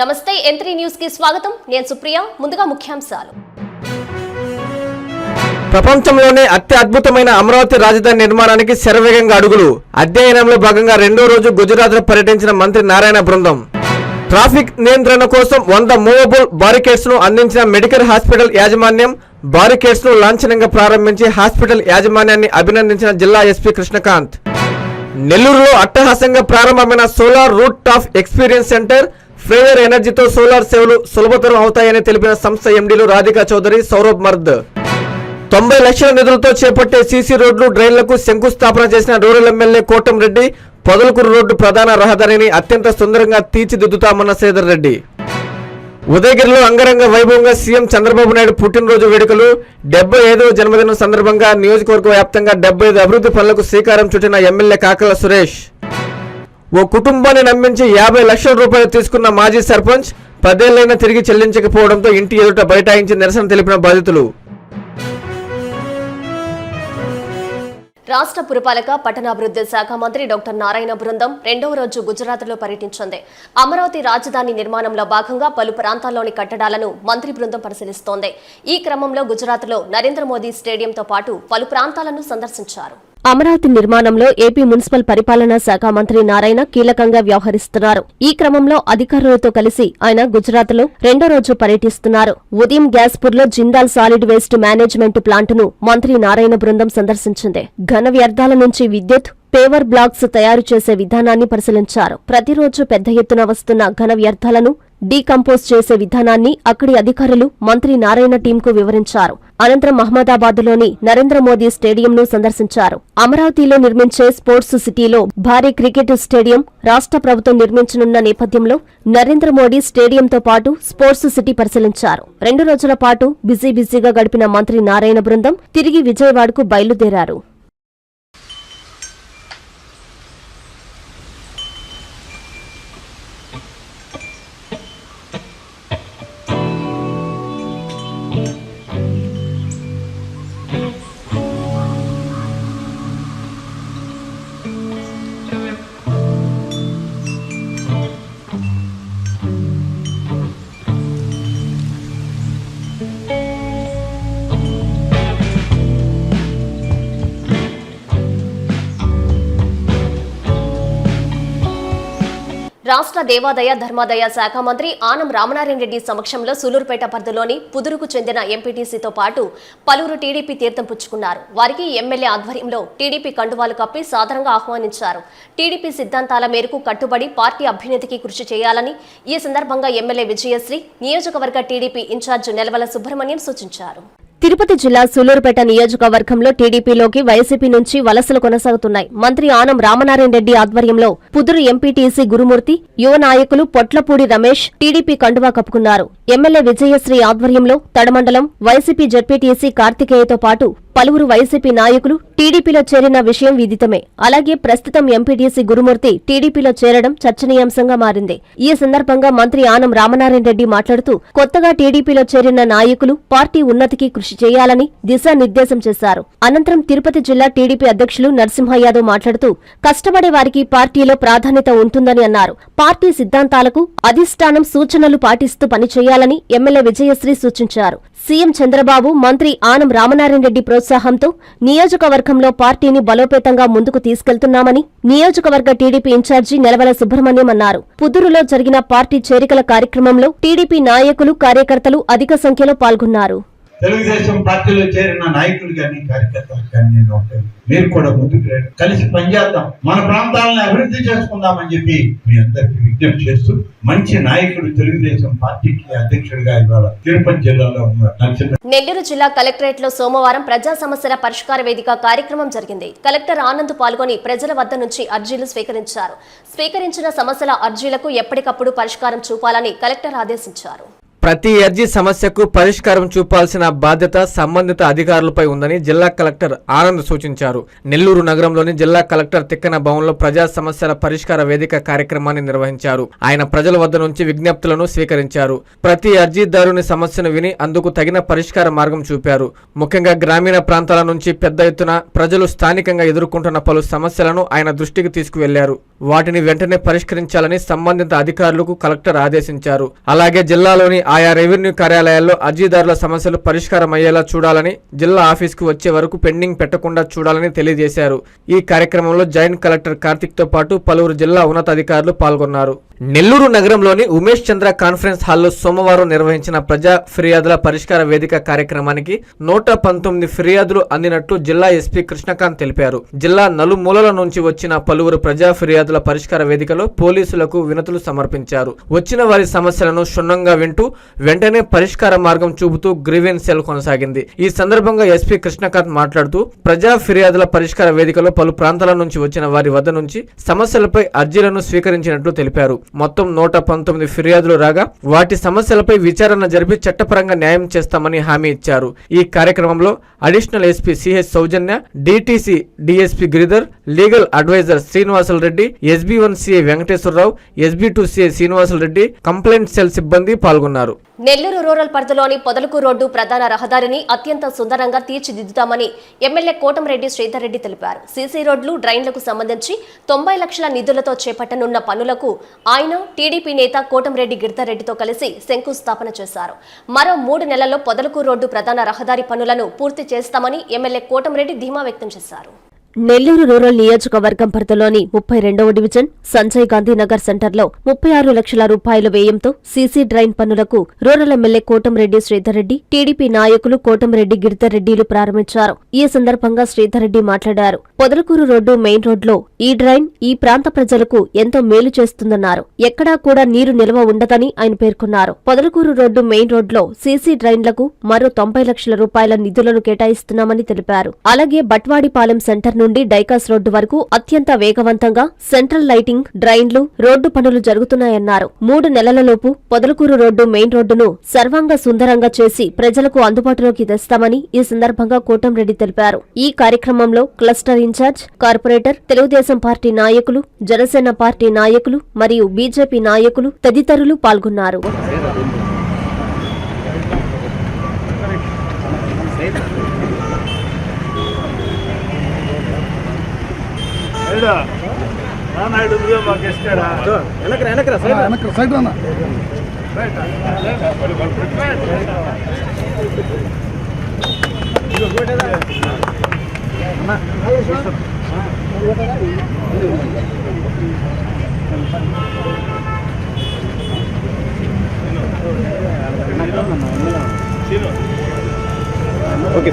నమస్తే ఎంత్రీ న్యూస్కి స్వాగతం. నేను సుప్రియ ముందుగా ముఖ్యాంశాలు. ప్రపంచంలోనే అతి అద్భుతమైన అమరావతి రాజధాని నిర్మాణానికి శరవేగంగా అడుగులు. అధ్యయనంలో భాగంగా రెండో రోజు గుజరాత్లో పర్యటించిన మంత్రి నారాయణ బృందం. ట్రాఫిక్ నియంత్రణ కోసం వంద మూవబుల్ బారికేడ్స్ను అందించిన మెడికల్ హాస్పిటల్ యాజమాన్యం బారికేడ్స్ను లాంఛనంగా ప్రారంభించి హాస్పిటల్ యాజమాన్యాన్ని అభినందించిన జిల్లా ఎస్పీ కృష్ణకాంత్. నెల్లూరులో అట్టహాసంగా ప్రారంభమైన solar rooftop experience centre Freyr ఎనర్జీతో సోలార్ సేవలు సులభతరం అవుతాయని తెలిపిన సంస్థ ఎండీలు రాధికా చౌదరి సౌరభ్ మర్ద్. తొంభై లక్షల నిధులతో చేపట్టే సీసీ రోడ్లు డ్రైన్లకు శంకుస్థాపన చేసిన rural MLA Kotamreddy Podalakur road ప్రధాన రహదారిని అత్యంత సుందరంగా తీర్చిదిద్దుతామన్న శ్రీధర్ రెడ్డి. ఉదయగిరిలో అంగరంగ వైభవంగా సీఎం చంద్రబాబు నాయుడు పుట్టినరోజు వేడుకలు డెబ్బై ఐదవ జన్మదినం సందర్భంగా నియోజకవర్గ వ్యాప్తంగా డెబ్బై ఐదు అభివృద్ధి పనులకు శ్రీకారం చుట్టిన ఎమ్మెల్యే కాకల సురేష్. ఓ కుటుంబాన్ని నమ్మించి యాభై లక్షల రూపాయలు తీసుకున్న మాజీ సర్పంచ్ పదేళ్ళైనా తిరిగి చెల్లించకపోవడంతో ఇంటి ఎదుట బైఠాయించి నిరసన తెలిపిన బాధితులు. రాష్ట్ర పురపాలక పట్టణాభివృద్ధి శాఖ మంత్రి డాక్టర్ నారాయణ బృందం రెండవ రోజు గుజరాత్లో పర్యటించింది. అమరావతి రాజధాని నిర్మాణంలో భాగంగా పలు ప్రాంతాల్లోని కట్టడాలను మంత్రి బృందం పరిశీలిస్తోంది. ఈ క్రమంలో గుజరాత్లో నరేంద్ర మోదీ స్టేడియంతో పాటు పలు ప్రాంతాలను సందర్శించారు. అమరావతి నిర్మాణంలో ఏపీ మున్సిపల్ పరిపాలనా శాఖ మంత్రి నారాయణ కీలకంగా వ్యవహరిస్తున్నారు. ఈ క్రమంలో అధికారులతో కలిసి ఆయన గుజరాత్లో రెండో రోజు పర్యటిస్తున్నారు. ఉదయం గ్యాస్పూర్లో జిందాల్ సాలిడ్ వేస్ట్ మేనేజ్మెంట్ ప్లాంటును మంత్రి నారాయణ బృందం సందర్శించింది. ఘన వ్యర్థాల నుంచి విద్యుత్ పేవర్ బ్లాక్స్ తయారు చేసే విధానాన్ని పరిశీలించారు. ప్రతిరోజు పెద్ద ఎత్తున వస్తున్న ఘన వ్యర్థాలను డీకంపోజ్ చేసే విధానాన్ని అక్కడి అధికారులు మంత్రి నారాయణ టీంకు వివరించారు. అనంతరం అహ్మదాబాద్లోని నరేంద్ర మోదీ స్టేడియంను సందర్శించారు. అమరావతిలో నిర్మించే స్పోర్ట్స్ సిటీలో భారీ క్రికెట్ స్టేడియం రాష్ట్ర ప్రభుత్వం నిర్మించనున్న నేపథ్యంలో నరేంద్ర మోడీ స్టేడియంతో పాటు స్పోర్ట్స్ సిటీ పరిశీలించారు. రెండు రోజుల పాటు బిజీ బిజీగా గడిపిన మంత్రి నారాయణ బృందం తిరిగి విజయవాడకు బయలుదేరారు. రాష్ట్ర దేవాదాయ ధర్మాదాయ శాఖ మంత్రి ఆనం రామనారాయణ రెడ్డి సమక్షంలో సూలూరుపేట పరిధిలోని పుదురుకు చెందిన ఎంపీటీసీతో పాటు పలువురు టీడీపీ తీర్థం పుచ్చుకున్నారు. వారికి ఎమ్మెల్యే ఆధ్వర్యంలో టీడీపీ కండువాలు కప్పి సాధారణంగా ఆహ్వానించారు. టీడీపీ సిద్ధాంతాల మేరకు కట్టుబడి పార్టీ అభ్యున్నతికి కృషి చేయాలని ఈ సందర్భంగా ఎమ్మెల్యే విజయశ్రీ నియోజకవర్గ టీడీపీ ఇన్ఛార్జ్ నెలవల సుబ్రహ్మణ్యం సూచించారు. తిరుపతి జిల్లా సూలూరుపేట నియోజకవర్గంలో టీడీపీలోకి వైసీపీ నుంచి వలసలు కొనసాగుతున్నాయి. మంత్రి ఆనం రామనారాయణ రెడ్డి ఆధ్వర్యంలో పుదురు ఎంపీటీసీ గురుమూర్తి యువ నాయకులు పొట్లపూడి రమేష్ టీడీపీ కండువా కప్పుకున్నారు. ఎమ్మెల్యే విజయశ్రీ ఆధ్వర్యంలో తడమండలం వైసీపీ జడ్పీటీసీ కార్తికేయతో పాటు పలువురు వైసీపీ నాయకులు టీడీపీలో చేరిన విషయం విదితమే. అలాగే ప్రస్తుతం ఎంపీటీసీ గురుమూర్తి టీడీపీలో చేరడం చర్చనీయాంశంగా మారింది. ఈ సందర్భంగా మంత్రి ఆనం రామనారాయణ రెడ్డి మాట్లాడుతూ కొత్తగా టీడీపీలో చేరిన నాయకులు పార్టీ ఉన్నతికి కృషి చేయాలని దిశానిర్దేశం చేశారు. అనంతరం తిరుపతి జిల్లా టీడీపీ అధ్యక్షులు నరసింహ యాదవ్ మాట్లాడుతూ కష్టపడే వారికి పార్టీలో ప్రాధాన్యత ఉంటుందని అన్నారు. పార్టీ సిద్ధాంతాలకు అధిష్టానం సూచనలు పాటిస్తూ పనిచేయాలని ఎమ్మెల్యే విజయశ్రీ సూచించారు. సీఎం చంద్రబాబు మంత్రి ఆనం రామనారాయణరెడ్డి ప్రోత్సాహంతో నియోజకవర్గంలో పార్టీని బలోపేతంగా ముందుకు తీసుకెళ్తున్నామని నియోజకవర్గ టీడీపీ ఇన్ఛార్జి నెలవల సుబ్రహ్మణ్యం అన్నారు. పుదురులో జరిగిన పార్టీ చేరికల కార్యక్రమంలో టీడీపీ నాయకులు కార్యకర్తలు అధిక సంఖ్యలో పాల్గొన్నారు. తెలుగుదేశం పార్టీలో చేరిన నాయకులు కానీ కార్యకర్తలు కానీ నేను ఒకటే. మీరు కూడా ముందుకు రండి. కలిసి పనిచేద్దాం మన ప్రాంతాలను అభివృద్ధి చేసుకుందామని చెప్పి మీ అందరికి విజ్ఞప్తి చేస్తూ మంచి నాయకుడు తెలుగుదేశం పార్టీకి అధ్యక్షుడిగా ఇవాళ తిరుపతి జిల్లాలో ఉన్నారు. నెల్లూరు జిల్లా కలెక్టరేట్లో సోమవారం ప్రజా సమస్యల పరిష్కార వేదిక కార్యక్రమం జరిగింది. కలెక్టర్ ఆనంద్ పాల్గొని ప్రజల వద్ద నుంచి అర్జీలు స్వీకరించారు. స్వీకరించిన సమస్యల అర్జీలకు ఎప్పటికప్పుడు పరిష్కారం చూపాలని కలెక్టర్ ఆదేశించారు. ప్రతి అర్జీ సమస్యకు పరిష్కారం చూపాల్సిన బాధ్యత సంబంధిత అధికారులపై ఉందని జిల్లా కలెక్టర్ ఆనంద్ సూచించారు. నెల్లూరు నగరంలోని జిల్లా కలెక్టర్ తిక్కన భవన్లో ప్రజా సమస్యల పరిష్కార వేదిక కార్యక్రమాన్ని నిర్వహించారు. ఆయన ప్రజల వద్ద నుంచి విజ్ఞప్తులను స్వీకరించారు. ప్రతి అర్జీదారుని సమస్యను విని అందుకు తగిన పరిష్కార మార్గం చూపారు. ముఖ్యంగా గ్రామీణ ప్రాంతాల నుంచి పెద్ద ఎత్తున ప్రజలు స్థానికంగా ఎదుర్కొంటున్న పలు సమస్యలను ఆయన దృష్టికి తీసుకువెళ్ళారు. వాటిని వెంటనే పరిష్కరించాలని సంబంధిత అధికారులకు కలెక్టర్ ఆదేశించారు. అలాగే జిల్లాలోని ఆయా రెవెన్యూ కార్యాలయాల్లో అర్జీదారుల సమస్యలు పరిష్కారం అయ్యేలా చూడాలని జిల్లా ఆఫీస్కు వచ్చే వరకు పెండింగ్ పెట్టకుండా చూడాలని తెలియజేశారు. ఈ కార్యక్రమంలో జాయింట్ కలెక్టర్ కార్తిక్తో పాటు పలువురు జిల్లా ఉన్నతాధికారులు పాల్గొన్నారు. నెల్లూరు నగరంలోని ఉమేష్ చంద్ర కాన్ఫరెన్స్ హాల్లో సోమవారం నిర్వహించిన ప్రజా ఫిర్యాదుల పరిష్కార వేదిక కార్యక్రమానికి నూట పంతొమ్మిది ఫిర్యాదులు అందినట్లు జిల్లా ఎస్పీ కృష్ణకాంత్ తెలిపారు. జిల్లా నలుమూలల నుంచి వచ్చిన పలువురు ప్రజా ఫిర్యాదుల పరిష్కార వేదికలో పోలీసులకు వినతులు సమర్పించారు. వచ్చిన వారి సమస్యలను క్షుణ్ణంగా వింటూ వెంటనే పరిష్కార మార్గం చూపుతూ గ్రీవెన్స్ సెల్ కొనసాగింది. ఈ సందర్భంగా ఎస్పీ కృష్ణకాంత్ మాట్లాడుతూ ప్రజా ఫిర్యాదుల పరిష్కార వేదికలో పలు ప్రాంతాల నుంచి వచ్చిన వారి వద్ద నుంచి సమస్యలపై అర్జీలను స్వీకరించినట్లు తెలిపారు. మొత్తం నూట పంతొమ్మిది ఫిర్యాదులు రాగా వాటి సమస్యలపై విచారణ జరిపి చట్టపరంగా న్యాయం చేస్తామని హామీ ఇచ్చారు. ఈ కార్యక్రమంలో additional SP CH Soujanya DTC DSP Giridhar legal adviser Srinivasulu Reddy SB one CA Venkateswararao SB two CA Srinivasulu Reddy complaint cell సిబ్బంది పాల్గొన్నారు. నెల్లూరు రూరల్ పరిధిలోని పొదలకు రోడ్డు ప్రధాన రహదారిని అత్యంత సుందరంగా తీర్చిదిద్దుతామని ఎమ్మెల్యే కోటంరెడ్డి శ్రీధర్ రెడ్డి తెలిపారు. సీసీ రోడ్లు డ్రైన్లకు సంబంధించి తొంభై లక్షల నిధులతో చేపట్టనున్న పనులకు ఆయన టీడీపీ నేత కోటంరెడ్డి గిరిధర్రెడ్డితో కలిసి శంకుస్థాపన చేశారు. మరో మూడు నెలల్లో పొదలకు రోడ్డు ప్రధాన రహదారి పనులను పూర్తి చేస్తామని ఎమ్మెల్యే కోటంరెడ్డి ధీమా వ్యక్తం చేశారు. నెల్లూరు రూరల్ నియోజకవర్గం పరిధిలోని ముప్పై రెండవ డివిజన్ సంజయ్ గాంధీ నగర్ సెంటర్లో ముప్పై ఆరు లక్షల రూపాయల వ్యయంతో సీసీ డ్రైన్ పనులకు rural MLA Kotamreddy Sridharreddy TDP నాయకులు కోటంరెడ్డి గిరిధర్రెడ్డిలు ప్రారంభించారు. ఈ సందర్భంగా శ్రీధర్రెడ్డి మాట్లాడారు. పొదలకూరు రోడ్డు మెయిన్ రోడ్లో ఈ డ్రైన్ ఈ ప్రాంత ప్రజలకు ఎంతో మేలు చేస్తుందన్నారు. ఎక్కడా కూడా నీరు నిల్వ ఉండదని ఆయన పేర్కొన్నారు. పొదలకూరు రోడ్డు మెయిన్ రోడ్లో సీసీ డ్రైన్లకు మరో తొంభై లక్షల రూపాయల నిధులను కేటాయిస్తున్నామని తెలిపారు. అలాగే బట్వాడిపాలెం సెంటర్ నుండి డైకాస్ రోడ్డు వరకు అత్యంత వేగవంతంగా సెంట్రల్ లైటింగ్ డ్రైన్లు రోడ్డు పనులు జరుగుతున్నాయన్నారు. మూడు నెలలలోపు పొదలకూరు రోడ్డు మెయిన్ రోడ్డును సర్వాంగ సుందరంగా చేసి ప్రజలకు అందుబాటులోకి తెస్తామని ఈ సందర్భంగా కోటంరెడ్డి తెలిపారు. ఈ కార్యక్రమంలో cluster incharge corporator Telugudesam party నాయకులు జనసేన పార్టీ నాయకులు మరియు బీజేపీ నాయకులు తదితరులు పాల్గొన్నారు. ఏడా నాయుడు మాకు ఇస్తాడా వెనక్కి సైడ్ అన్న నాకు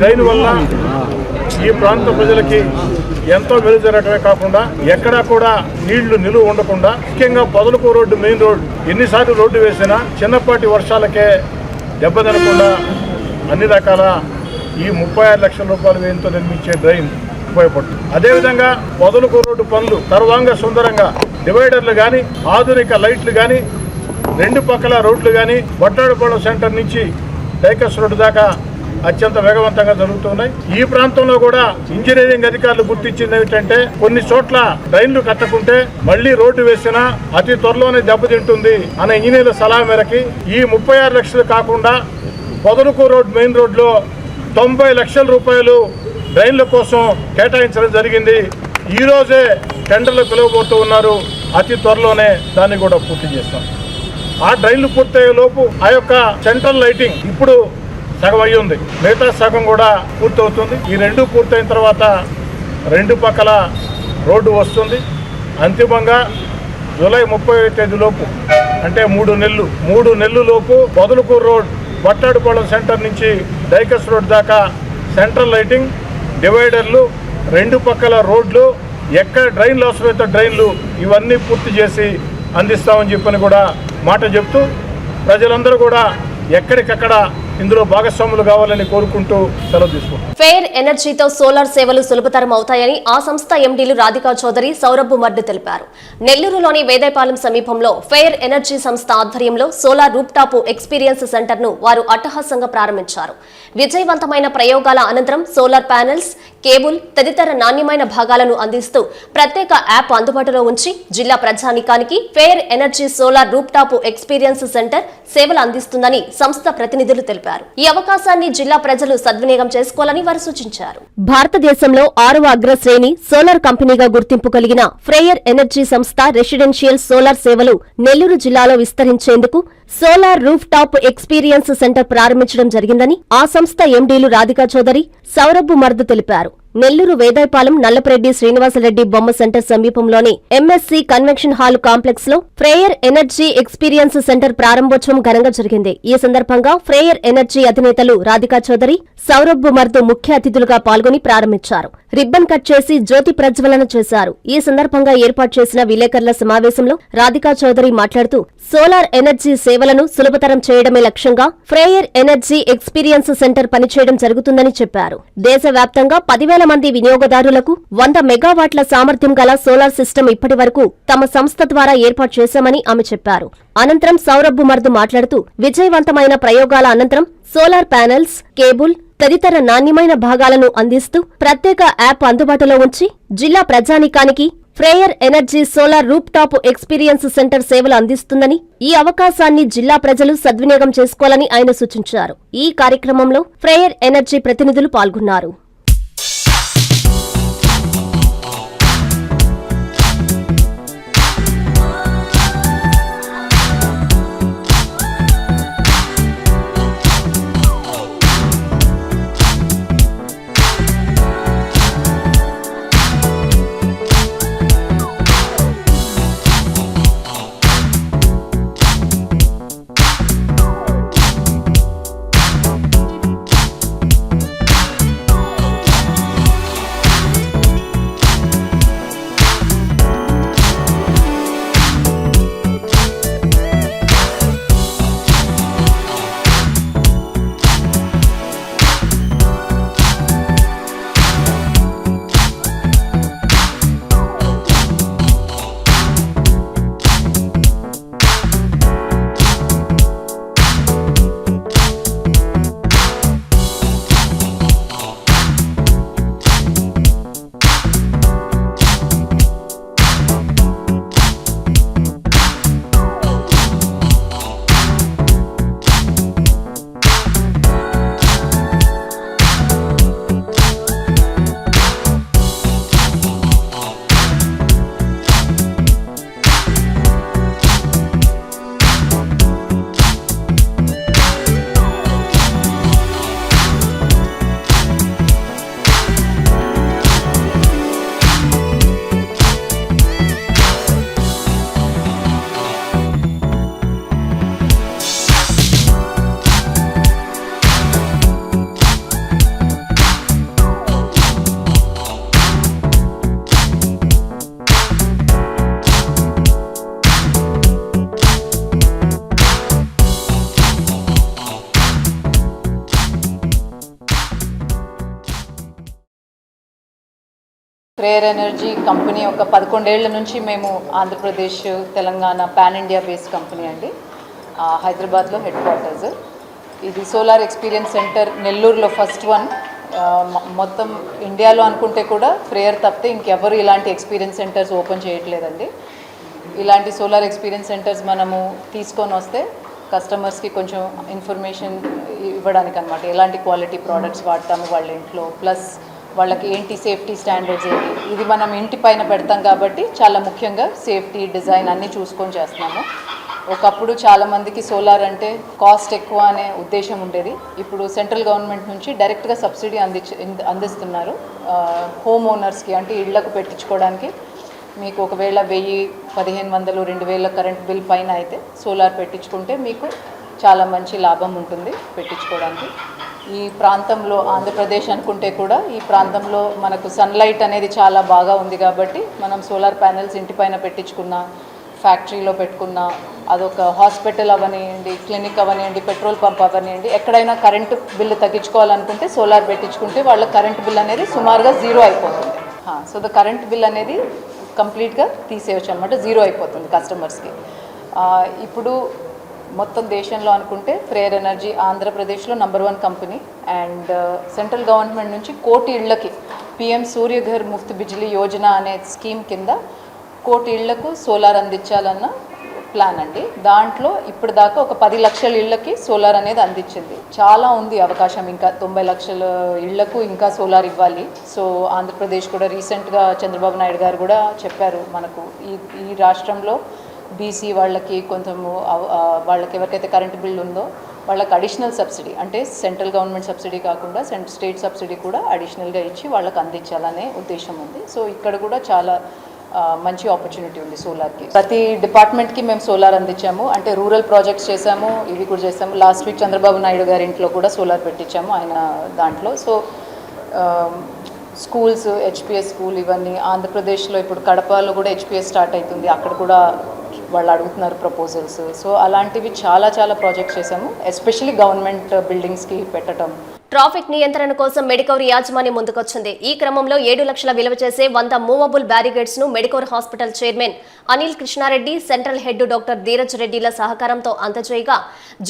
డ్రైన్ వల్ల ఈ ప్రాంత ప్రజలకి ఎంతో మెరుగు జరగటమే కాకుండా ఎక్కడా కూడా నీళ్ళు నిలువ ఉండకుండా ముఖ్యంగా పొదలకు రోడ్డు మెయిన్ రోడ్ ఎన్నిసార్లు రోడ్డు వేసినా చిన్నపాటి వర్షాలకే దెబ్బతినకుండా అన్ని రకాల ఈ ముప్పై ఆరు లక్షల రూపాయల వ్యయంతో నిర్మించే డ్రైన్ ఉపయోగపడుతుంది. అదేవిధంగా పొదలకు రోడ్డు పనులు సర్వాంగ సుందరంగా డివైడర్లు కానీ ఆధునిక లైట్లు కానీ రెండు పక్కల రోడ్లు కానీ బొట్టాడుపాడు సెంటర్ నుంచి డైకస్ రోడ్డు దాకా అత్యంత వేగవంతంగా జరుగుతున్నాయి. ఈ ప్రాంతంలో కూడా ఇంజనీరింగ్ అధికారులు గుర్తించింది ఏమిటంటే కొన్ని చోట్ల డ్రైన్లు కట్టకుంటే మళ్ళీ రోడ్డు వేసినా అతి త్వరలోనే దెబ్బతింటుంది అనే ఇంజనీర్ల సలహా మేరకి ఈ ముప్పై ఆరు లక్షలు కాకుండా పొదలుకు రోడ్ మెయిన్ రోడ్లో తొంభై లక్షల రూపాయలు డ్రైన్ల కోసం కేటాయించడం జరిగింది. ఈరోజే టెండర్లు పిలువబోతూ ఉన్నారు. అతి త్వరలోనే దాన్ని కూడా పూర్తి చేస్తాం. ఆ డ్రైన్లు పూర్తయ్యే లోపు ఆ యొక్క సెంట్రల్ లైటింగ్ ఇప్పుడు సగం అయ్యి ఉంది. మిగతా సగం కూడా పూర్తవుతుంది. ఈ రెండు పూర్తయిన తర్వాత రెండు పక్కల రోడ్డు వస్తుంది. అంతిమంగా జూలై ముప్పై తేదీలోపు అంటే మూడు నెలలు మూడు నెలలు లోపు బదులుకూరు రోడ్ బట్టాడుపాళెం సెంటర్ నుంచి డైకస్ రోడ్ దాకా సెంట్రల్ లైటింగ్ డివైడర్లు రెండు పక్కల రోడ్లు ఎక్కడ డ్రైన్లు అవసరమైతే డ్రైన్లు ఇవన్నీ పూర్తి చేసి అందిస్తామని చెప్పని కూడా మాట చెప్తూ ప్రజలందరూ కూడా ఎక్కడికక్కడ ఇందులో భాగస్వాములు కావాలని కోరుకుంటూ సెలవు తీసుకుంటాం ఫెయిర్ ఎనర్జీతో సోలార్ సేవలు సులభతరం అవుతాయని ఆ సంస్థ ఎండీలు రాధికా చౌదరి సౌరభ్ మర్డు తెలిపారు. నెల్లూరులోని వేదేపాలెం సమీపంలో ఫెయిర్ ఎనర్జీ సంస్థ ఆధ్వర్యంలో సోలార్ రూప్టాప్ ఎక్స్పీరియన్స్ సెంటర్ను వారు అట్టహాసంగా ప్రారంభించారు. విజయవంతమైన ప్రయోగాల అనంతరం సోలార్ ప్యానెల్స్ కేబుల్ తదితర నాణ్యమైన భాగాలను అందిస్తూ ప్రత్యేక యాప్ అందుబాటులో ఉంచి జిల్లా ప్రజానికానికి Freyr energy solar rooftop experience centre సేవలు అందిస్తుందని సంస్థ ప్రతినిధులు తెలిపారు. ఈ అవకాశాన్ని జిల్లా ప్రజలు సద్వినియోగం చేసుకోవాలని వారు సూచించారు. భారతదేశంలో ఆరవ అగ్రశ్రేణి సోలార్ కంపెనీగా గుర్తింపు కలిగిన ఫ్రేయర్ ఎనర్జీ సంస్థ రెసిడెన్షియల్ సోలార్ సేవలు నెల్లూరు జిల్లాలో విస్తరించేందుకు solar roof top experience centre ప్రారంభించడం జరిగిందని ఆ సంస్థ ఎండీలు రాధికా చౌదరి సౌరభ్ మర్ద్ తెలిపారు. నెల్లూరు వేదాయపాలెం నల్లపరెడ్డి శ్రీనివాసరెడ్డి బొమ్మ సెంటర్ సమీపంలోని ఎంఎస్సి కన్వెన్షన్ హాల్ కాంప్లెక్స్లో ఫ్రేయర్ ఎనర్జీ ఎక్స్పీరియన్స్ సెంటర్ ప్రారంభోత్సవం ఘనంగా జరిగింది. ఈ సందర్భంగా ఫ్రేయర్ ఎనర్జీ అధినేతలు రాధికా చౌదరి సౌరభ్ మర్దు ముఖ్య అతిథులుగా పాల్గొని ప్రారంభించారు. రిబ్బన్ కట్ చేసి జ్యోతి ప్రజ్వలన చేశారు. ఈ సందర్భంగా ఏర్పాటు చేసిన విలేకరుల సమావేశంలో రాధికా చౌదరి మాట్లాడుతూ సోలార్ ఎనర్జీ సేవలను సులభతరం చేయడమే లక్ష్యంగా ఫ్రేయర్ ఎనర్జీ ఎక్స్పీరియన్స్ సెంటర్ పనిచేయడం జరుగుతుందని చెప్పారు. దేశవ్యాప్తంగా పదివేల మంది వినియోగదారులకు వంద మెగావాట్ల సామర్థ్యం గల సోలార్ సిస్టమ్ ఇప్పటి వరకు తమ సంస్థ ద్వారా ఏర్పాటు చేశామని ఆమె చెప్పారు. అనంతరం సౌరభ్ మర్దు మాట్లాడుతూ విజయవంతమైన ప్రయోగాల అనంతరం సోలార్ ప్యానెల్స్ కేబుల్ తదితర నాణ్యమైన భాగాలను అందిస్తూ ప్రత్యేక యాప్ అందుబాటులో ఉంచి జిల్లా ప్రజానీకానికి Freyr energy solar roof top experience centre సేవలు అందిస్తుందని ఈ అవకాశాన్ని జిల్లా ప్రజలు సద్వినియోగం చేసుకోవాలని ఆయన సూచించారు. ఈ కార్యక్రమంలో ఫ్రేయర్ ఎనర్జీ ప్రతినిధులు పాల్గొన్నారు. ప్రేయర్ ఎనర్జీ కంపెనీ ఒక పదకొండేళ్ళ నుంచి మేము Andhra Pradesh Telangana pan India based company అండి. హైదరాబాద్లో హెడ్ క్వార్టర్స్ ఇది సోలార్ ఎక్స్పీరియన్స్ సెంటర్ నెల్లూరులో ఫస్ట్ వన్. మొత్తం ఇండియాలో అనుకుంటే కూడా ప్రేయర్ తప్పితే ఇంకెవరు ఇలాంటి ఎక్స్పీరియన్స్ సెంటర్స్ ఓపెన్ చేయట్లేదండి. ఇలాంటి సోలార్ ఎక్స్పీరియన్స్ సెంటర్స్ మనము తీసుకొని వస్తే కస్టమర్స్కి కొంచెం ఇన్ఫర్మేషన్ ఇవ్వడానికి అనమాట ఎలాంటి క్వాలిటీ ప్రోడక్ట్స్ వాడతాము వాళ్ళ ఇంట్లో. ప్లస్ వాళ్ళకి ఏంటి సేఫ్టీ స్టాండర్డ్స్ ఏంటి ఇది మనం ఇంటి పైన పెడతాం కాబట్టి చాలా ముఖ్యంగా సేఫ్టీ డిజైన్ అన్నీ చూసుకొని చేస్తున్నాము. ఒకప్పుడు చాలామందికి సోలార్ అంటే కాస్ట్ ఎక్కువ అనే ఉద్దేశం ఉండేది. ఇప్పుడు సెంట్రల్ గవర్నమెంట్ నుంచి డైరెక్ట్గా సబ్సిడీ అందించి అందిస్తున్నారు. హోమ్ ఓనర్స్కి అంటే ఇళ్ళకు పెట్టించుకోవడానికి మీకు ఒకవేళ వెయ్యి పదిహేను వందలు రెండు వేల కరెంట్ బిల్ పైన అయితే సోలార్ పెట్టించుకుంటే మీకు చాలా మంచి లాభం ఉంటుంది పెట్టించుకోవడానికి. ఈ ప్రాంతంలో ఆంధ్రప్రదేశ్ అనుకుంటే కూడా ఈ ప్రాంతంలో మనకు సన్లైట్ అనేది చాలా బాగా ఉంది కాబట్టి మనం సోలార్ ప్యానెల్స్ ఇంటిపైన పెట్టించుకున్న ఫ్యాక్టరీలో పెట్టుకున్న అదొక హాస్పిటల్ అవనివ్వండి క్లినిక్ అవనివ్వండి పెట్రోల్ పంప్ అవనివ్వండి ఎక్కడైనా కరెంటు బిల్లు తగ్గించుకోవాలనుకుంటే సోలార్ పెట్టించుకుంటే వాళ్ళ కరెంట్ బిల్ అనేది సుమారుగా జీరో అయిపోతుంది. సో ద కరెంట్ బిల్ అనేది కంప్లీట్గా తీసేయచ్చు అనమాట జీరో అయిపోతుంది కస్టమర్స్కి ఇప్పుడు మొత్తం దేశంలో అనుకుంటే ఫ్రేయర్ ఎనర్జీ ఆంధ్రప్రదేశ్లో number one company and central government నుంచి కోటి ఇళ్ళకి పిఎం సూర్యఘర్ ముఫ్త్ బిజిలీ యోజన అనే స్కీమ్ కింద కోటి ఇళ్ళకు సోలార్ అందించాలన్న ప్లాన్ అండి. దాంట్లో ఇప్పుడు దాకా ఒక పది లక్షల ఇళ్ళకి సోలార్ అనేది అందించింది. చాలా ఉంది అవకాశం. ఇంకా తొంభై లక్షల ఇళ్ళకు ఇంకా సోలార్ ఇవ్వాలి. సో ఆంధ్రప్రదేశ్ కూడా రీసెంట్గా చంద్రబాబు నాయుడు గారు కూడా చెప్పారు. మనకు ఈ ఈ రాష్ట్రంలో బీసీ వాళ్ళకి కొంచెము వాళ్ళకి ఎవరికైతే కరెంట్ బిల్ ఉందో వాళ్ళకి అడిషనల్ సబ్సిడీ అంటే సెంట్రల్ గవర్నమెంట్ సబ్సిడీ కాకుండా సెంట్ స్టేట్ సబ్సిడీ కూడా అడిషనల్గా ఇచ్చి వాళ్ళకి అందించాలనే ఉద్దేశం ఉంది. సో ఇక్కడ కూడా చాలా మంచి ఆపర్చునిటీ ఉంది సోలార్కి ప్రతి డిపార్ట్మెంట్కి మేము సోలార్ అందించాము. అంటే రూరల్ ప్రాజెక్ట్స్ చేసాము ఇవి కూడా చేసాము లాస్ట్ వీక్ చంద్రబాబు నాయుడు గారి ఇంట్లో కూడా సోలార్ పెట్టించాము ఆయన దాంట్లో. సో స్కూల్స్ హెచ్పిఎస్ స్కూల్ ఇవన్నీ ఆంధ్రప్రదేశ్లో ఇప్పుడు కడపలో కూడా హెచ్పిఎస్ స్టార్ట్ అవుతుంది. అక్కడ కూడా వాళ్ళు అడుగుతున్నారు ప్రపోజల్స్ సో అలాంటివి చాలా చాలా ప్రాజెక్ట్స్ చేసాము ఎస్పెషలీ గవర్నమెంట్ బిల్డింగ్స్కి పెట్టడం ట్రాఫిక్ నియంత్రణ కోసం మెడికోర్ యాజమాన్యం ముందుకొచ్చింది. ఈ క్రమంలో ఏడు లక్షల విలువ చేసే వంద movable బ్యారిగేడ్స్ను Medicover hospital chairman Anil Krishnareddy central head doctor Dheeraj రెడ్డిల సహకారంతో అందజేయగా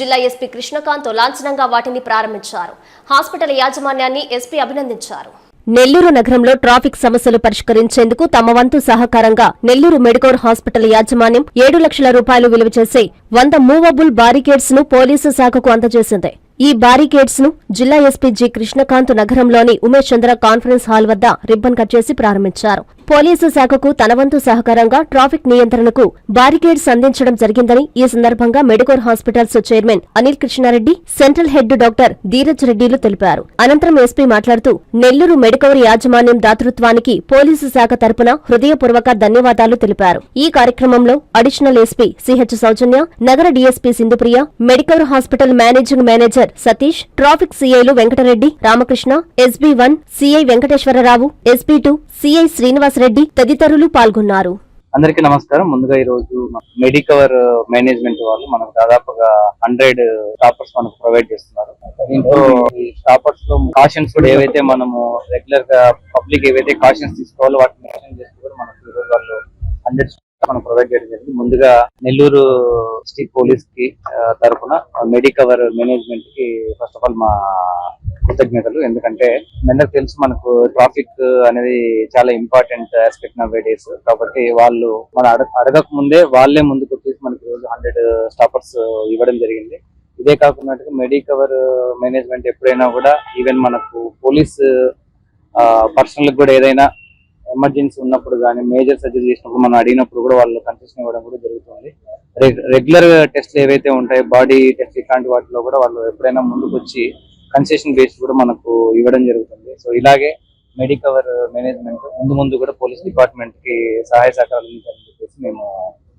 జిల్లా ఎస్పీ కృష్ణకాంత్ లాంఛనంగా వాటిని ప్రారంభించారు. హాస్పిటల్ యాజమాన్యాన్ని ఎస్పీ అభినందించారు. నెల్లూరు నగరంలో ట్రాఫిక్ సమస్యలు పరిష్కరించేందుకు తమ వంతు సహకారంగా నెల్లూరు మెడికోర్ హాస్పిటల్ యాజమాన్యం ఏడు లక్షల రూపాయలు విలువ చేసే వంద మూవబుల్ బారికేడ్స్ను పోలీసు శాఖకు అందజేసింది. ఈ బారికేడ్స్ను జిల్లా ఎస్పీ జి కృష్ణకాంత్ నగరంలోని ఉమేష్ చంద్ర కాన్ఫరెన్స్ హాల్ వద్ద రిబ్బన్ కట్ చేసి ప్రారంభించారు. పోలీసు శాఖకు తనవంతు సహకారంగా ట్రాఫిక్ నియంత్రణకు బారికేడ్స్ అందించడం జరిగిందని ఈ సందర్భంగా Medicover hospitals chairman Anil Krishnareddy central head doctor Dheeraj రెడ్డిలు తెలిపారు. అనంతరం ఎస్పీ మాట్లాడుతూ నెల్లూరు మెడికోర్ యాజమాన్యం దాతృత్వానికి పోలీసు శాఖ తరపున హృదయపూర్వక ధన్యవాదాలు తెలిపారు. ఈ కార్యక్రమంలో అడిషనల్ ఎస్పీ సిహెచ్ సౌజన్య నగర DSP Sindhupriya Medicover hospital managing manager Satish traffic సీఐలు Venkatareddy Ramakrishna SB one CI Venkateswararao SB two CI Srinivasareddy తదితరులు పాల్గొన్నారు. అందరికీ నమస్కారం. ముందుగా ఈ రోజు మెడికవర్ మేనేజ్మెంట్ uh, వాళ్ళు మనకు దాదాపుగా హండ్రెడ్ టాపర్స్ uh, మనకు ప్రొవైడ్ చేస్తున్నారు. దీంట్లో ఈ టాపర్స్లో కాషన్స్ కూడా ఏవైతే మనము రెగ్యులర్గా పబ్లిక్ ఏవైతే కాషన్స్ తీసుకోవాలో వాటిని మెన్షన్ చేస్తూ కూడా మనకు ఈ రోజు వాళ్ళు హండ్రెడ్ మనం ప్రొవైడ్ చేయడం జరిగింది. ముందుగా నెల్లూరు డిస్ట్రిక్ట్ పోలీస్కి తరఫున మెడికవర్ మేనేజ్మెంట్కి ఫస్ట్ ఆఫ్ ఆల్ మా కృతజ్ఞతలు. ఎందుకంటే అందరికి తెలుసు మనకు ట్రాఫిక్ అనేది చాలా ఇంపార్టెంట్ ఆస్పెక్ట్ నవ్ డేస్ కాబట్టి వాళ్ళు మన అడగక ముందే వాళ్ళే ముందుకు వచ్చేసి మనకి రోజు హండ్రెడ్ స్టాపర్స్ ఇవ్వడం జరిగింది. ఇదే కాకుండా మెడికవర్ మేనేజ్మెంట్ ఎప్పుడైనా కూడా ఈవెన్ మనకు పోలీస్ పర్సనల్ కూడా ఏదైనా ఎమర్జెన్సీ ఉన్నప్పుడు కానీ మేజర్ సర్జరీ చేసినప్పుడు మనం అడిగినప్పుడు కూడా వాళ్ళు కన్సెషన్ ఇవ్వడం కూడా జరుగుతుంది. రెగ్యులర్ టెస్ట్లు ఏవైతే ఉంటాయో బాడీ టెస్ట్ ఇట్లాంటి వాటిలో కూడా వాళ్ళు ఎప్పుడైనా ముందుకు వచ్చి కన్సెషన్ బేస్ కూడా మనకు ఇవ్వడం జరుగుతుంది. సో ఇలాగే మెడికవర్ మేనేజ్మెంట్ ముందు ముందు కూడా పోలీస్ డిపార్ట్మెంట్కి సహాయ సహకారాలు అందించాలని చెప్పేసి మేము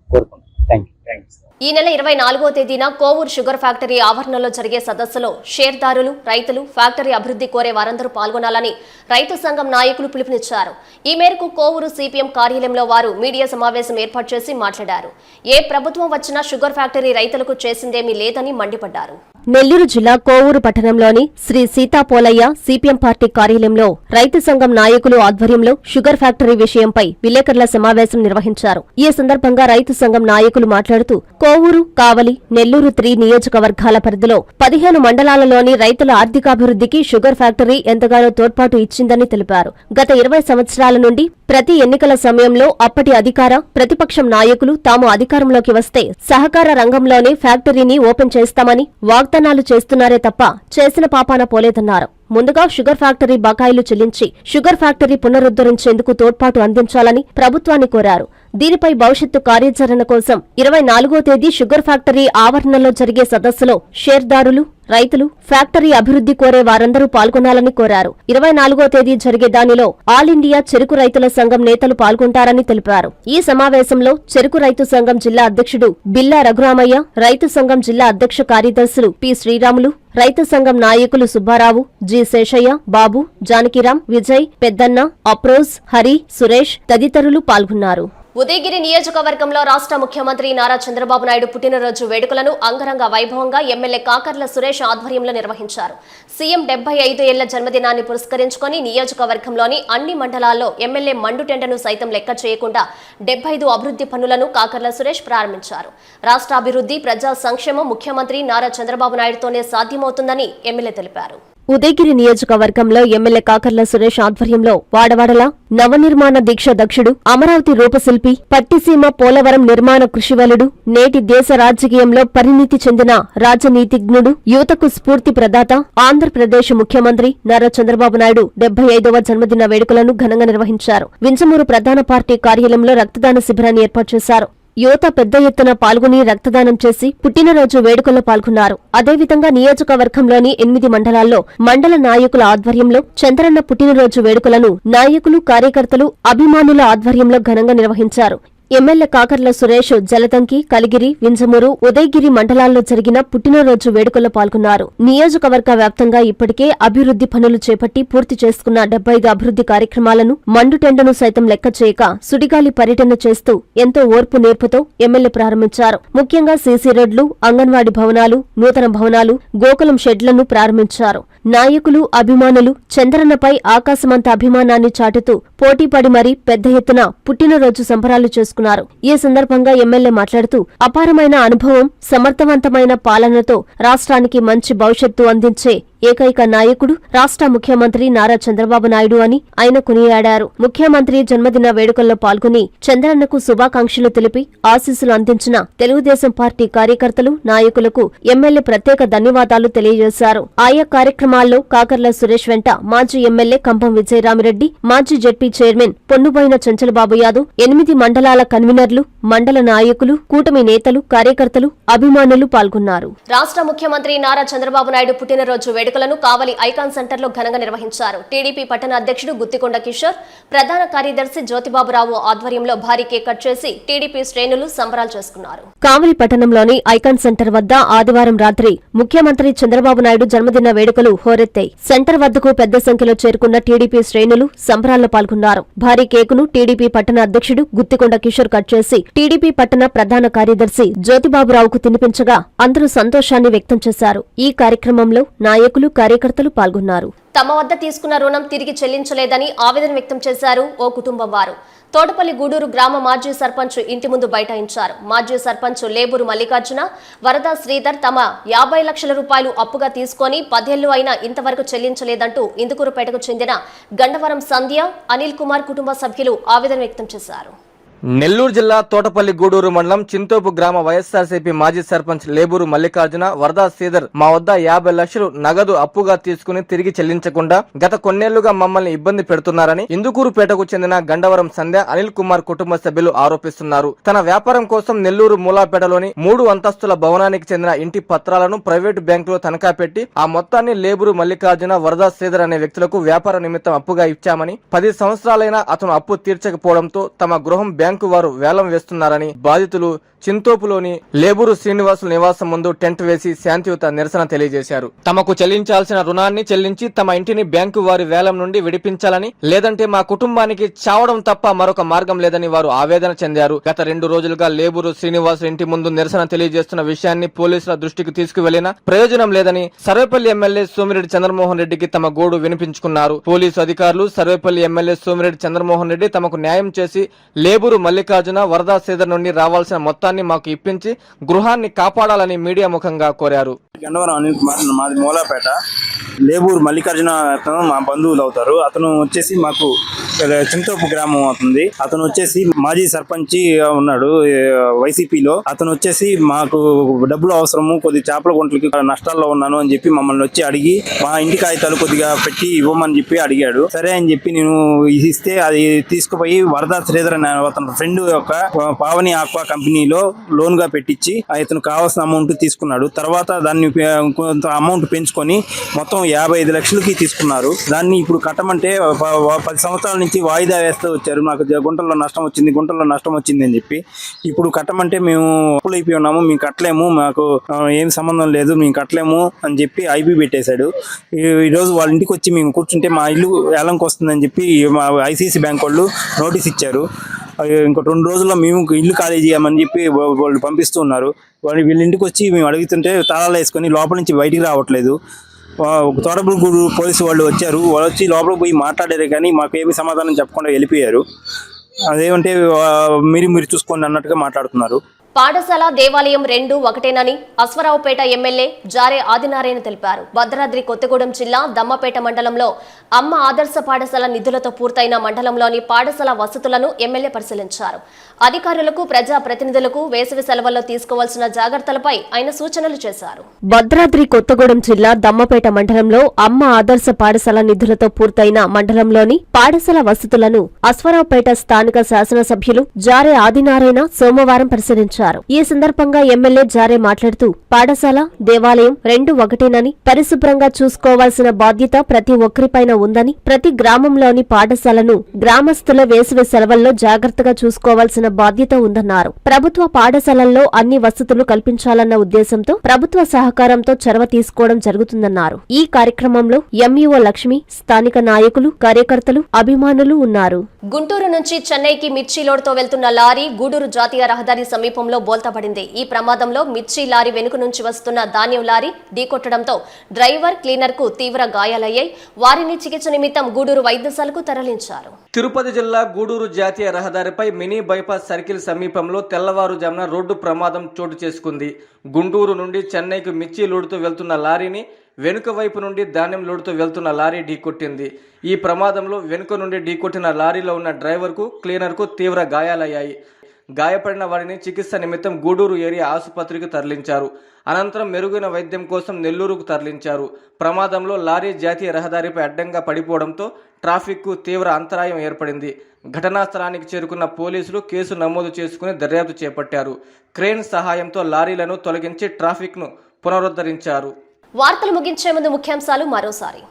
కోరుకుంటాం థ్యాంక్ యూ ఈ నెల ఇరవై నాలుగో తేదీన కోవూరు షుగర్ ఫ్యాక్టరీ ఆవరణలో జరిగే సదస్సులో షేర్దారులు రైతులు ఫ్యాక్టరీ అభివృద్ధి కోరే వారందరూ పాల్గొనాలని రైతు సంఘం నాయకులు పిలుపునిచ్చారు. ఈ మేరకు కోవూరు సిపిఎం కార్యాలయంలో వారు మీడియా సమావేశం ఏర్పాటు చేసి మాట్లాడారు. ఏ ప్రభుత్వం వచ్చినా షుగర్ ఫ్యాక్టరీ రైతులకు చేసిందేమీ లేదని మండిపడ్డారు. నెల్లూరు జిల్లా కోవూరు పట్టణంలోని శ్రీ సీతాపోలయ్య సిపిఎం పార్టీ కార్యాలయంలో రైతు సంఘం నాయకులు ఆధ్వర్యంలో షుగర్ ఫ్యాక్టరీ విషయంపై విలేకరుల సమావేశం నిర్వహించారు. ఈ సందర్భంగా రైతు సంఘం నాయకులు మాట్లాడుతూ కోవూరు కావలి నెల్లూరు త్రీ నియోజకవర్గాల పరిధిలో పదిహేను మండలాలలోని రైతుల ఆర్థికాభివృద్ధికి షుగర్ ఫ్యాక్టరీ ఎంతగానో తోడ్పాటు ఇచ్చిందని తెలిపారు. గత ఇరవై సంవత్సరాల నుండి ప్రతి ఎన్నికల సమయంలో అప్పటి అధికార ప్రతిపక్షం నాయకులు తాము అధికారంలోకి వస్తే సహకార రంగంలోనే ఫ్యాక్టరీని ఓపెన్ చేస్తామని వాగ్ వాగ్దానాలు చేస్తున్నారే తప్ప చేసిన పాపాన పోలేదన్నారు. ముందుగా షుగర్ ఫ్యాక్టరీ బకాయిలు చెల్లించి షుగర్ ఫ్యాక్టరీ పునరుద్ధరించేందుకు తోడ్పాటు అందించాలని ప్రభుత్వాన్ని కోరారు. దీనిపై భవిష్యత్తు కార్యాచరణ కోసం ఇరవై నాలుగో తేదీ షుగర్ ఫ్యాక్టరీ ఆవరణలో జరిగే సదస్సులో షేర్దారులు రైతులు ఫ్యాక్టరీ అభివృద్ధి కోరే వారందరూ పాల్గొనాలని కోరారు. ఇరవై నాలుగో తేదీ జరిగే దానిలో ఆల్ ఇండియా చెరుకు రైతుల సంఘం నేతలు పాల్గొంటారని తెలిపారు. ఈ సమావేశంలో చెరుకు రైతు సంఘం జిల్లా అధ్యక్షుడు బిల్లా రఘురామయ్య రైతు సంఘం జిల్లా అధ్యక్ష కార్యదర్శులు పి. శ్రీరాములు రైతు సంఘం నాయకులు సుబ్బారావు జి. శేషయ్య బాబు జానకిరాం విజయ్ పెద్దన్న అప్రోజ్ హరి సురేష్ తదితరులు పాల్గొన్నారు. ఉదయగిరి నియోజకవర్గంలో రాష్ట్ర ముఖ్యమంత్రి నారా చంద్రబాబు నాయుడు పుట్టినరోజు వేడుకలను అంగరంగ వైభవంగా ఎమ్మెల్యే కాకర్ల సురేష్ ఆధ్వర్యంలో నిర్వహించారు. సీఎం డెబ్బై ఐదు ఏళ్ళ జన్మదినాన్ని పురస్కరించుకొని నియోజకవర్గంలోని అన్ని మండలాల్లో ఎమ్మెల్యే మండుటెండను సైతం లెక్క చేయకుండా డెబ్బై ఐదు అభివృద్ధి పనులను కాకర్ల సురేష్ ప్రారంభించారు. రాష్ట్ర అభివృద్ధి ప్రజా సంక్షేమం ముఖ్యమంత్రి నారా చంద్రబాబు నాయుడుతోనే సాధ్యమవుతుందని ఎమ్మెల్యే తెలిపారు. ఉదయగిరి నియోజకవర్గంలో ఎమ్మెల్యే కాకర్ల సురేష్ ఆధ్వర్యంలో వాడవాడల నవనిర్మాణ దీక్ష దక్షుడు అమరావతి రూపశిల్పి పట్టిసీమ పోలవరం నిర్మాణ కృషివలుడు నేటి దేశ రాజకీయంలో పరిణితి చెందిన రాజనీతిజ్ఞుడు యువతకు స్ఫూర్తి ప్రదాత ఆంధ్రప్రదేశ్ ముఖ్యమంత్రి నారా చంద్రబాబు నాయుడు డెబ్బై ఐదవ జన్మదిన వేడుకలను ఘనంగా నిర్వహించారు. వింజమూరు ప్రధాన పార్టీ కార్యాలయంలో రక్తదాన శిబిరాన్ని ఏర్పాటు చేశారు. యువత పెద్ద ఎత్తున పాల్గొని రక్తదానం చేసి పుట్టినరోజు వేడుకల్లో పాల్గొన్నారు. అదేవిధంగా నియోజకవర్గంలోని ఎనిమిది మండలాల్లో మండల నాయకుల ఆధ్వర్యంలో చంద్రన్న పుట్టినరోజు వేడుకలను నాయకులు కార్యకర్తలు అభిమానుల ఆధ్వర్యంలో ఘనంగా నిర్వహించారు. ఎమ్మెల్యే కాకర్ల సురేష్ జలదంకి కలిగిరి వింజమూరు ఉదయగిరి మండలాల్లో జరిగిన పుట్టినరోజు వేడుకల్లో పాల్గొన్నారు. నియోజకవర్గ వ్యాప్తంగా ఇప్పటికే అభివృద్ధి పనులు చేపట్టి పూర్తి చేసుకున్న డెబ్బై అభివృద్ది అభివృద్ధి కార్యక్రమాలను మండుటెండను సైతం లెక్క చేయక సుడిగాలి పర్యటన చేస్తూ ఎంతో ఓర్పు నేర్పుతో ఎమ్మెల్యే ప్రారంభించారు. ముఖ్యంగా సీసీ రోడ్లు అంగన్వాడీ భవనాలు నూతన భవనాలు గోకులం షెడ్లను ప్రారంభించారు. నాయకులు అభిమానులు చంద్రన్నపై ఆకాశమంత అభిమానాన్ని చాటుతూ పోటీపడి మరీ పెద్ద ఎత్తున పుట్టినరోజు సంబరాలు చేసుకున్నారు. ఈ సందర్భంగా ఎమ్మెల్యే మాట్లాడుతూ అపారమైన అనుభవం సమర్థవంతమైన పాలనతో రాష్ట్రానికి మంచి భవిష్యత్తు అందించే ఏకైక నాయకుడు రాష్ట్ర ముఖ్యమంత్రి నారా చంద్రబాబు నాయుడు అని ఆయన కొనియాడారు. ముఖ్యమంత్రి జన్మదిన వేడుకల్లో పాల్గొని చంద్రన్నకు శుభాకాంక్షలు తెలిపి ఆశీస్సులు అందించిన తెలుగుదేశం పార్టీ కార్యకర్తలు నాయకులకు ఎమ్మెల్యే ప్రత్యేక ధన్యవాదాలు తెలియజేశారు. ఆయా కార్యక్రమాల్లో కాకర్ల సురేష్ వెంట మాజీ ఎమ్మెల్యే కంపం విజయరామిరెడ్డి మాజీ జెడ్పీ చైర్మన్ పొన్నుబోయిన చంచలబాబు యాదవ్ ఎనిమిది మండలాల కన్వీనర్లు మండల నాయకులు కూటమి నేతలు కార్యకర్తలు అభిమానులు పాల్గొన్నారు. రాష్ట్ర ముఖ్యమంత్రి నారా చంద్రబాబు నాయుడు పుట్టినరోజు వేడుకలను కావలి ఐకాన్ సెంటర్లో ఘనంగా నిర్వహించారు. టీడీపీ పట్టణ అధ్యక్షుడు గుత్తికొండ కిషోర్ ప్రధాన కార్యదర్శి జ్యోతిబాబురావు ఆధ్వర్యంలో భారీ కేక్ కట్ చేసి టీడీపీ శ్రేణులు సంబరాలు చేసుకున్నారు. కావలి పట్టణంలోని ఐకాన్ సెంటర్ వద్ద ఆదివారం రాత్రి ముఖ్యమంత్రి చంద్రబాబు నాయుడు జన్మదిన వేడుకలు హోరెత్తాయి. సెంటర్ వద్దకు పెద్ద సంఖ్యలో చేరుకున్న టీడీపీ శ్రేణులు సంబరాల్లో పాల్గొన్నారు. భారీ కేకును టీడీపీ పట్టణ అధ్యక్షుడు గుత్తికొండ కిషోర్ కట్ చేసి టీడీపీ పట్టణ ప్రధాన కార్యదర్శి జ్యోతిబాబురావుకు తినిపించగా అందరూ సంతోషాన్ని వ్యక్తం చేశారు. ఈ కార్యక్రమంలో నాయకులు కార్యకర్తలు పాల్గొన్నారు. తమ వద్ద తీసుకున్న రుణం తిరిగి చెల్లించలేదని ఆవేదన వ్యక్తం చేశారు ఓ కుటుంబం వారు. తోటపల్లి గూడూరు గ్రామ మాజీ సర్పంచ్ ఇంటి ముందు బైఠాయించారు. మాజీ సర్పంచ్ లేబూరు మల్లికార్జున వరద శ్రీధర్ తమ యాభై లక్షల రూపాయలు అప్పుగా తీసుకొని పదేళ్ళు అయినా ఇంతవరకు చెల్లించలేదంటూ ఇందుకూరుపేటకు చెందిన గండవరం సంధ్య అనిల్ కుమార్ కుటుంబ సభ్యులు ఆవేదన వ్యక్తం చేశారు. నెల్లూరు జిల్లా తోటపల్లి గూడూరు మండలం చింతోపు గ్రామ వైఎస్ఆర్సీపీ మాజీ సర్పంచ్ లేబూరు మల్లికార్జున వరదా శ్రీధర్ మా వద్ద యాభై లక్షలు నగదు అప్పుగా తీసుకుని తిరిగి చెల్లించకుండా గత కొన్నేళ్ళుగా మమ్మల్ని ఇబ్బంది పెడుతున్నారని ఇందుకూరుపేటకు చెందిన గండవరం సంధ్య అనిల్ కుమార్ కుటుంబ సభ్యులు ఆరోపిస్తున్నారు. తన వ్యాపారం కోసం నెల్లూరు మూలాపేటలోని మూడు అంతస్తుల భవనానికి చెందిన ఇంటి పత్రాలను ప్రైవేటు బ్యాంకులో తనఖా పెట్టి ఆ మొత్తాన్ని లేబూరు మల్లికార్జున వరదా శ్రీధర్ అనే వ్యక్తులకు వ్యాపార నిమిత్తం అప్పుగా ఇచ్చామని పది సంవత్సరాలైనా అతను అప్పు తీర్చకపోవడంతో తమ గృహం బ్యాంకు వారు వేలం వేస్తున్నారని బాధితులు చింతోపులోని లేబూరు శ్రీనివాసుల నివాసం ముందు టెంట్ వేసి శాంతియుత నిరసన తెలియజేశారు. తమకు చెల్లించాల్సిన రుణాన్ని చెల్లించి తమ ఇంటిని బ్యాంకు వారి వేలం నుండి విడిపించాలని లేదంటే మా కుటుంబానికి చావడం తప్ప మరొక మార్గం లేదని వారు ఆవేదన చెందారు. గత రెండు రోజులుగా లేబూరు శ్రీనివాసులు ఇంటి ముందు నిరసన తెలియజేస్తున్న విషయాన్ని పోలీసుల దృష్టికి తీసుకువెళ్ళినా ప్రయోజనం లేదని సర్వేపల్లి ఎమ్మెల్యే సోమిరెడ్డి చంద్రమోహన్ రెడ్డికి తమ గోడు వినిపించుకున్నారు. పోలీసు అధికారులు సర్వేపల్లి ఎమ్మెల్యే సోమిరెడ్డి చంద్రమోహన్ రెడ్డి తమకు న్యాయం చేసి లేబూరు మల్లికార్జున వరదా శ్రీధర్ నుండి రావాల్సిన మొత్తాన్ని మాకు ఇప్పించి గృహాన్ని కాపాడాలని మీడియా ముఖంగా కోరారు. గండవరం అనిల్ కుమార్ మాది మూలాపేట. లేబూరు మల్లికార్జున అతను మా బంధువులు అవుతారు. అతను వచ్చేసి మాకు చింతోపు గ్రామం అవుతుంది. అతను వచ్చేసి మాజీ సర్పంచ్ ఉన్నాడు వైసీపీలో. అతను వచ్చేసి మాకు డబ్బులు అవసరము కొద్ది చేపల గుంటలకి నష్టాల్లో ఉన్నాను అని చెప్పి మమ్మల్ని వచ్చి అడిగి మా ఇంటి కాగితాలు కొద్దిగా పెట్టి ఇవ్వమని చెప్పి అడిగాడు. సరే అని చెప్పి నేను ఇస్తే అది తీసుకుపోయి వరదా శ్రీధర్ అనే అతని ఫ్రెండ్ యొక్క పావని ఆక్వా కంపెనీలో లోన్గా పెట్టించి ఇతను కావాల్సిన అమౌంట్ తీసుకున్నాడు. తర్వాత దాన్ని కొంత అమౌంట్ పెంచుకొని మొత్తం యాభై ఐదు లక్షలకి తీసుకున్నారు. దాన్ని ఇప్పుడు కట్టమంటే ప- పది సంవత్సరాల నుంచి వాయిదా వేస్తూ వచ్చారు. నాకు గుంటల్లో నష్టం వచ్చింది గుంటల్లో నష్టం వచ్చింది అని చెప్పి. ఇప్పుడు కట్టమంటే మేము అప్పులు అయిపోయి ఉన్నాము మేము కట్టలేము మాకు ఏం సంబంధం లేదు మేము కట్టలేము అని చెప్పి ఐబీ పెట్టేశాడు. ఈరోజు వాళ్ళ ఇంటికి వచ్చి మేము కూర్చుంటే మా ఇల్లు ఏలంకి వస్తుందని చెప్పి మా ఐసీసీ బ్యాంక్ వాళ్ళు నోటీస్ ఇచ్చారు. ఇంకో రెండు రోజుల్లో మేము ఇల్లు ఖాళీ చేయమని చెప్పి వాళ్ళు పంపిస్తూ ఉన్నారు. వాళ్ళు వీళ్ళ ఇంటికి వచ్చి మేము అడుగుతుంటే తాళాలు వేసుకొని లోపల నుంచి బయటికి రావట్లేదు. తోటపురుగురు పోలీసు వాళ్ళు వచ్చారు. వాళ్ళు వచ్చి లోపలికి పోయి మాట్లాడారు కానీ మాకు ఏమి సమాధానం చెప్పకుండా వెళ్ళిపోయారు. అదేమంటే మీరు మీరు చూసుకోండి అన్నట్టుగా మాట్లాడుతున్నారు. పాఠశాల దేవాలయం రెండు ఒకటేనని అశ్వరావుపేట ఎమ్మెల్యే జారే ఆదినారాయణ తెలిపారు. భద్రాద్రి కొత్తగూడెం జిల్లా దమ్మపేట మండలంలో అమ్మ ఆదర్శ పాఠశాల నిధులతో పూర్తయిన మండలంలోని పాఠశాల వసతులను ఎమ్మెల్యే పరిశీలించారు. అధికారులకు ప్రజా ప్రతినిధులకు వేసవి సెలవుల్లో తీసుకోవాల్సిన జాగ్రత్తలపై ఆయన సూచనలు చేశారు. భద్రాద్రి కొత్తగూడెం జిల్లా దమ్మపేట మండలంలో అమ్మ ఆదర్శ పాఠశాల నిధులతో పూర్తయిన మండలంలోని పాఠశాల వసతులను అశ్వరావుపేట స్థానిక శాసనసభ్యులు జారే ఆదినారాయణ సోమవారం పరిశీలించారు. ఈ సందర్భంగా ఎమ్మెల్యే జారే మాట్లాడుతూ పాఠశాల దేవాలయం రెండు ఒకటేనని పరిశుభ్రంగా చూసుకోవాల్సిన బాధ్యత ప్రతి ఒక్కరిపైన ఉందని ప్రతి గ్రామంలోని పాఠశాలను గ్రామస్తుల వేసవి సెలవుల్లో జాగ్రత్తగా చూసుకోవాల్సిన బాధ్యత ఉందన్నారు. ప్రభుత్వ పాఠశాలల్లో అన్ని వసతులు కల్పించాలన్న ఉద్దేశంతో ప్రభుత్వ సహకారంతో చొరవ తీసుకోవడం జరుగుతుందన్నారు. ఈ కార్యక్రమంలో ఎంఈఓ లక్ష్మి స్థానిక నాయకులు కార్యకర్తలు అభిమానులు ఉన్నారు. గుంటూరు నుంచి చెన్నైకి మిర్చి లోడ్తో వెళ్తున్న లారీ గూడూరు జాతీయ రహదారి సమీపంలో బోల్తాపడింది. ఈ ప్రమాదంలో మిర్చి లారీ వెనుక నుంచి వస్తున్న ధాన్యం లారీ ఢీకొట్టడంతో డ్రైవర్ క్లీనర్కు తీవ్ర గాయాలయ్యాయి. వారిని చికిత్స నిమిత్తం గూడూరు వైద్యశాలకు తరలించారు. తిరుపతి జిల్లా గూడూరు జాతీయ రహదారిపై మినీ బైపాస్ సర్కిల్ సమీపంలో తెల్లవారుజామున రోడ్డు ప్రమాదం చోటు చేసుకుంది. గుంటూరు నుండి చెన్నైకు మిర్చి లోడుతూ వెళ్తున్న లారీని వెనుక వైపు నుండి ధాన్యం లోడుతూ వెళ్తున్న లారీ ఢీకొట్టింది. ఈ ప్రమాదంలో వెనుక నుండి ఢీకొట్టిన లారీలో ఉన్న డ్రైవర్కు క్లీనర్కు తీవ్ర గాయాలయ్యాయి. గాయపడిన వారిని చికిత్స నిమిత్తం గూడూరు ఏరియా ఆసుపత్రికి తరలించారు. అనంతరం మెరుగైన వైద్యం కోసం నెల్లూరుకు తరలించారు. ప్రమాదంలో లారీ జాతీయ రహదారిపై అడ్డంగా పడిపోవడంతో ట్రాఫిక్కు తీవ్ర అంతరాయం ఏర్పడింది. ఘటనా స్థలానికి చేరుకున్న పోలీసులు కేసు నమోదు చేసుకుని దర్యాప్తు చేపట్టారు. క్రేన్ సహాయంతో లారీలను తొలగించి ట్రాఫిక్ను పునరుద్ధరించారు. వార్తలు ముగించే ముందు ముఖ్యాంశాలు మరోసారి.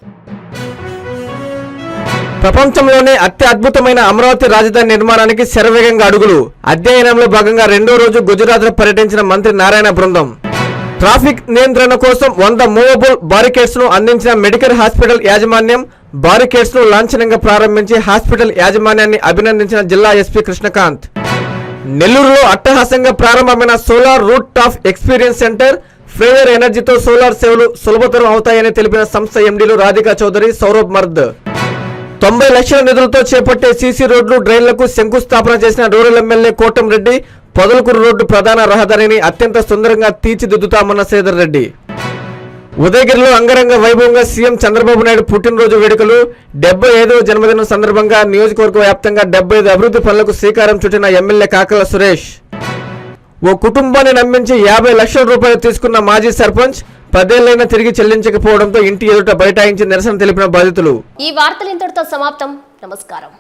ప్రపంచంలోనే అతి అద్భుతమైన అమరావతి రాజధాని నిర్మాణానికి శరవేగంగా అడుగులు. అధ్యయనంలో భాగంగా రెండో రోజు గుజరాత్లో పర్యటించిన మంత్రి నారాయణ బృందం. ట్రాఫిక్ నియంత్రణ కోసం వంద మూవబుల్ బారికేడ్స్ను అందించిన మెడికల్ హాస్పిటల్ యాజమాన్యం బారికేడ్స్ను లాంఛనంగా ప్రారంభించి హాస్పిటల్ యాజమాన్యాన్ని అభినందించిన జిల్లా ఎస్పీ కృష్ణకాంత్. నెల్లూరులో అట్టహాసంగా ప్రారంభమైన solar roof top experience centre Freyr ఎనర్జీతో సోలార్ సేవలు సులభతరం అవుతాయని తెలిపిన సంస్థ ఎండీలు రాధికా చౌదరి సౌరభ్ మర్ద్. తొంభై లక్షల నిధులతో చేపట్టే సీసీ రోడ్లు డ్రైన్లకు శంకుస్థాపన చేసిన rural MLA Kotamreddy Podalakur road ప్రధాన రహదారిని అత్యంత సుందరంగా తీర్చిదిద్దుతామన్న శ్రీధర్ రెడ్డి. ఉదయగిరిలో అంగరంగ వైభవంగా సీఎం చంద్రబాబు నాయుడు పుట్టినరోజు వేడుకలు డెబ్బై ఐదవ జన్మదినం సందర్భంగా నియోజకవర్గ వ్యాప్తంగా డెబ్బై ఐదు అభివృద్ధి పనులకు శ్రీకారం చుట్టిన ఎమ్మెల్యే కాకల సురేష్. ఓ కుటుంబాన్ని నమ్మించి యాభై లక్షల రూపాయలు తీసుకున్న మాజీ సర్పంచ్ పదేళ్ళైనా తిరిగి చెల్లించకపోవడంతో ఇంటి ఎదుట బైఠాయించి నిరసన తెలిపిన బాధితులు. ఈ వార్తలు ఇంతటితో సమాప్తం. నమస్కారం.